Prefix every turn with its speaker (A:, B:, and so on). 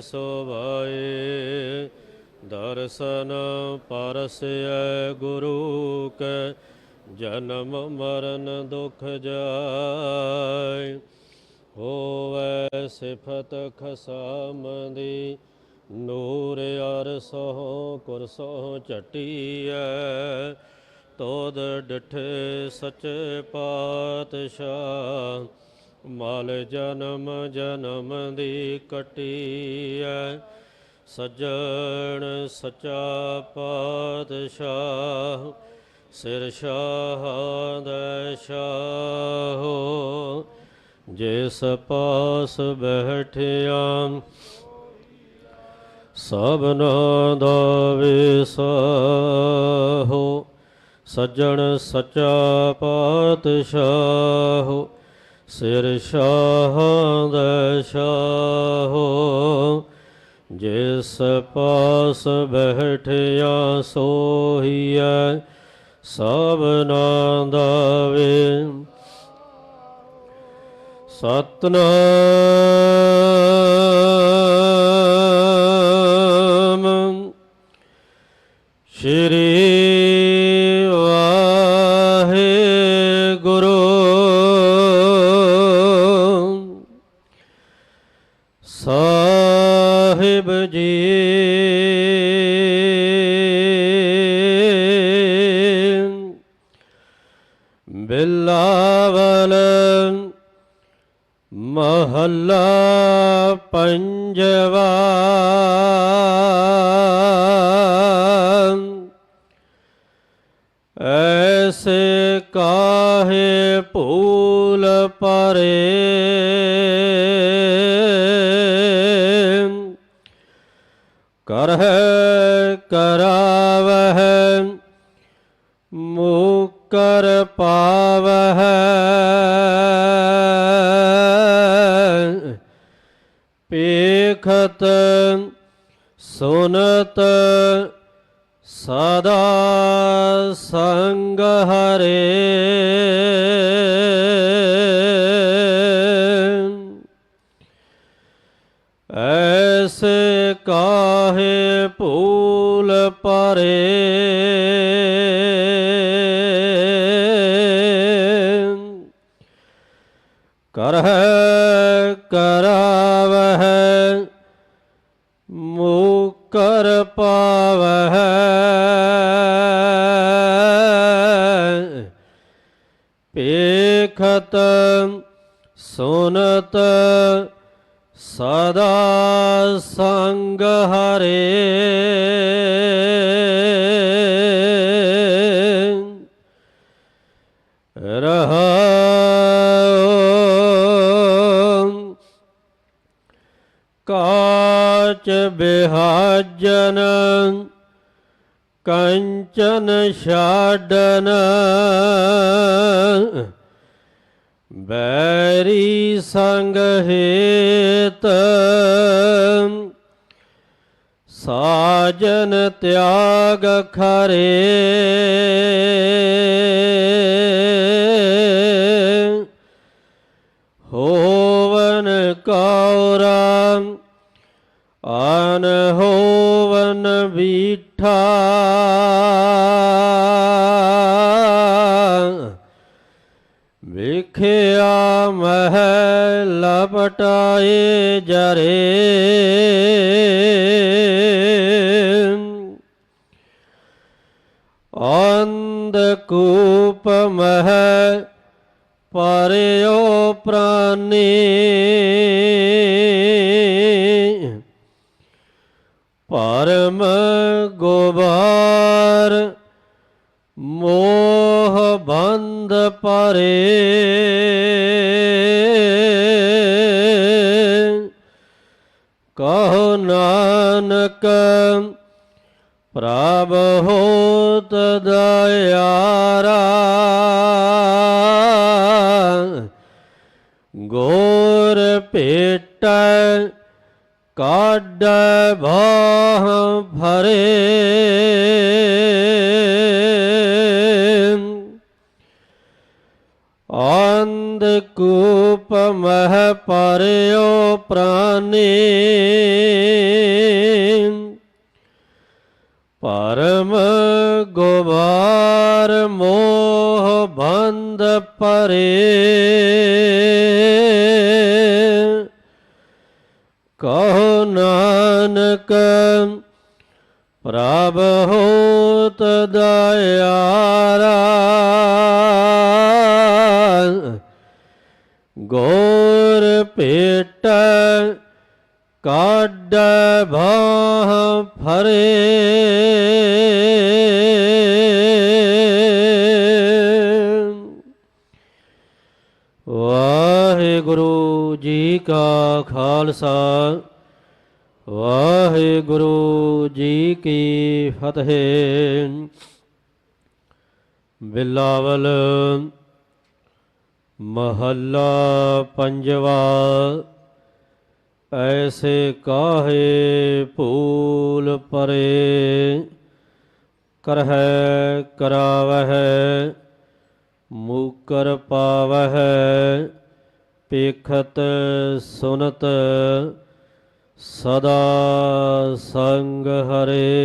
A: ਸੋਭਾਏ ਭਾਏ ਦਰਸ਼ਨ ਪਰਸੈ ਗੁਰੂ ਕੈ, ਜਨਮ ਮਰਨ ਦੁਖ ਜਾਏ। ਹੋਵੇ ਸਿਫਤ ਖਸਮ ਦੀ, ਨੂਰ ਅਰਸੋਂ ਕੁਰਸੋਂ ਚਟੀਐ ਤੋਦ ਡਠੇ ਸੱਚੇ ਪਾਤਸ਼ਾਹ ਮਲ ਜਨਮ ਜਨਮ ਦੀ ਕਟੀਐ, ਸੱਜਣ ਸਚਾ ਪਾਤਸ਼ਾਹ, ਸਿਰ ਸ਼ਾਹ ਦਾ ਸ਼ਾਹੋ। ਜਿਸ ਪਾਸ ਬੈਠਿਆ ਸਭਨਾ ਦਾ ਵਿਸਾਹੋ। ਸੱਜਣ ਸਚਾ ਪਾਤਸ਼ਾਹ ਸਿਰ ਸ਼ਾਹਾਂ ਦਾ ਸ਼ਾਹੋ ਜਿਸ ਪਾਸ ਬੈਠਿਆ ਸੋਹੀਐ ਸਭਨਾ ਦਾ ਵੇ ਸਤਨਾਮ ਬਿਲਾਵਲ ਮਹੱਲਾ ਪੰਜਵਾ ਐਸੇ ਕਾਹੇ ਭੂਲ ਪਰੇ ਕਰਹਿ ਕਰਾਵਹਿ ਕਰ ਪਾਵਹਿ। ਪੇਖਤ ਸੁਨਤ ਸਦਾ ਸੰਗ ਹਰੇ। ਐਸੇ ਕਾਹੇ ਭੂਲ ਪਰੇ। ਕਰਹਿ ਕਰਾਵਹਿ ਕਰ ਪਾਵਹਿ। ਪੇਖਤ ਸੁਨਤ ਸਦਾ ਸੰਗ ਹਰੇ। ਕਾਚ ਬਿਹਾਜਨ ਕੰਚਨ ਛਾਡਨ। ਬੈਰੀ ਸੰਗ ਹੇਤ ਸਾਜਨ ਤਿਆਗ ਖਰੇ। ਹੋਵਨ ਕੌਰਾ ਆਨ ਹੋਵਨ ਬੀਠਾ। ਵਿਖਿਆ ਮਹਿ ਲਪਟਾਏ ਜਰੇ। ਅੰਧ ਕੂਪ ਮਹਿ ਪਰਿਓ ਪ੍ਰਾਨੀ। ਪਰਮ ਗੋਬਾਰ ਮੋਹ ਬੰਦ ਪਰੇ ਕਹੋ ਨਾਨਕ ਪ੍ਰਭ ਹੋਤ ਦਇਆਰਾ। ਗੋਰ ਭੇਟੈ ਕਾਢ ਬਾਹ ਫਰੇ ਅੰਧ ਅੰਧ ਕੂਪ ਮਹਿ ਪਰਿਓ ਪ੍ਰਾਨੀ। ਪਰਮ ਕਹੋ ਨਾਨਕ ਪ੍ਰਭ ਹੋਤ ਦਇਆਰਾ। ਗੋਰ ਪੇਟ ਕਾਢ ਬਾਹ ਫਰੇ। ਵਾਹਿਗੁਰੂ ਜੀ ਕਾ ਖਾਲਸਾ, ਵਾਹਿਗੁਰੂ ਜੀ ਕੀ ਫਤਿਹ। ਬਿਲਾਵਲ ਮਹੱਲਾ ਪੰਜਵਾ, ਐਸੇ ਕਾਹੇ ਭੂਲ ਪਰੇ, ਕਰਹਿ ਕਰਾਵਹਿ, ਮੂਕਰ ਪਾਵਹਿ। ਪੇਖਤ ਸੁਨਤ ਸਦਾ ਸੰਗ ਹਰੇ